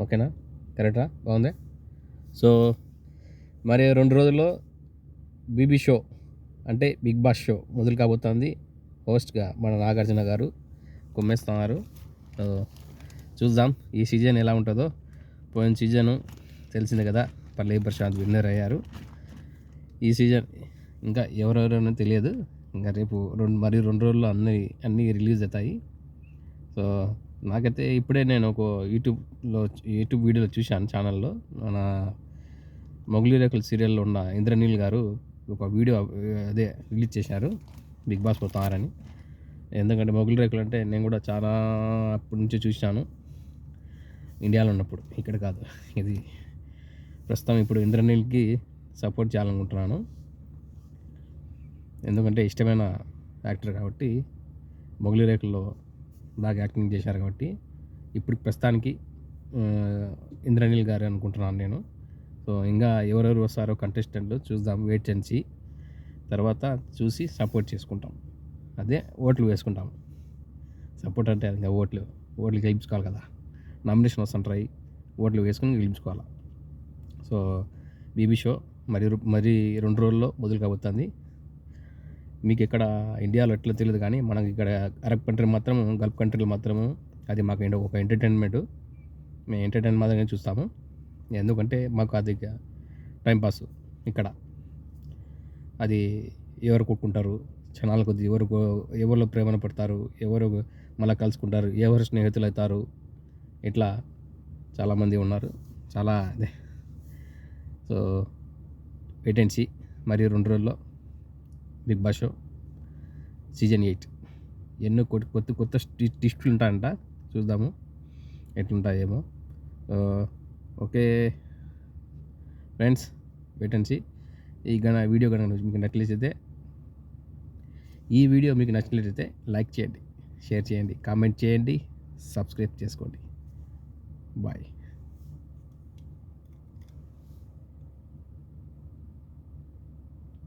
ఓకేనా? కరెక్టా? బాగుంది. సో మరి రెండు రోజుల్లో బీబీ షో అంటే బిగ్ బాస్ షో మొదలు కాబోతోంది హోస్ట్గా మన నాగార్జున గారు కుమ్మేస్తున్నారు. సో చూద్దాం ఈ సీజన్ ఎలా ఉంటుందో. పోయిన సీజను తెలిసిందే కదా పల్లె ప్రశాంత్ విన్నర్ అయ్యారు. ఈ సీజన్ ఇంకా ఎవరెవరైనా తెలియదు. ఇంకా రేపు రెండు మరి రెండు రోజుల్లో అన్ని అన్నీ రిలీజ్ అవుతాయి. సో నాకైతే ఇప్పుడే నేను ఒక యూట్యూబ్లో యూట్యూబ్ వీడియోలో చూశాను ఛానల్లో. మన మొగలి రేకుల సీరియల్లో ఉన్న ఇంద్రనీల్ గారు ఒక వీడియో అదే రిలీజ్ చేశారు బిగ్ బాస్ పోతారని ఎందుకంటే మొగలి రేకులు అంటే నేను కూడా చాలా అప్పటి నుంచి చూశాను. ఇండియాలో ఉన్నప్పుడు ఇక్కడ కాదు. ఇది ప్రస్తుతం ఇప్పుడు ఇంద్రనీల్కి సపోర్ట్ చేయాలనుకుంటున్నాను. ఎందుకంటే ఇష్టమైన యాక్టర్ కాబట్టి మొగలి రేకుల్లో బాగా యాక్టింగ్ చేశారు కాబట్టి ఇప్పుడు ప్రస్తుతానికి ఇంద్రనీల్ గారు అనుకుంటున్నాను నేను. సో ఇంకా ఎవరెవరు వస్తారో కంటెస్టెంట్లు చూద్దాం వెయిట్ చేసి తర్వాత చూసి సపోర్ట్ చేసుకుంటాం. అదే ఓట్లు వేసుకుంటాం. సపోర్ట్ అంటే ఇంకా ఓట్లు ఓట్లు గెలిపించుకోవాలి కదా. నామినేషన్ వస్తుంటాయి ఓట్లు వేసుకుని గెలిపించుకోవాలి. సో బీబీ షో మరి మరి రెండు రోజుల్లో మొదలు కాబోతుంది. మీకు ఇక్కడ ఇండియాలో ఎట్లా తెలియదు కానీ మనకి ఇక్కడ అరబ్ కంట్రీ మాత్రం గల్ఫ్ కంట్రీలు మాత్రము అది మాకు ఒక ఎంటర్టైన్మెంట్ మేము ఎంటర్టైన్ మాత్రమే చూస్తాము. ఎందుకంటే మాకు అది టైంపాస్ ఇక్కడ. అది ఎవరు కొట్టుకుంటారు? క్షణాల కొద్ది ఎవరు ఎవరిలో ప్రేమను పడతారు? ఎవరు మళ్ళీ కలుసుకుంటారు? ఎవరు స్నేహితులు అవుతారు ఇట్లా చాలామంది ఉన్నారు. చాలా అదే. సో వెయిటెన్సీ మరి రెండు రోజుల్లో big boss show season eight. ఎన్నో కొత్త కొత్త కొత్త టిస్టులు ఉంటాయంట. చూద్దాము. ఎట్లుంటాయేమో. ఓకే. ఫ్రెండ్స్ వెయిటెన్సీ ఈ గణ వీడియో కనుక మీకు నచ్చినట్లయితే ఈ వీడియో మీకు నచ్చినట్లయితే లైక్ చేయండి షేర్ చేయండి కామెంట్ చేయండి సబ్స్క్రైబ్ చేసుకోండి. బాయ్.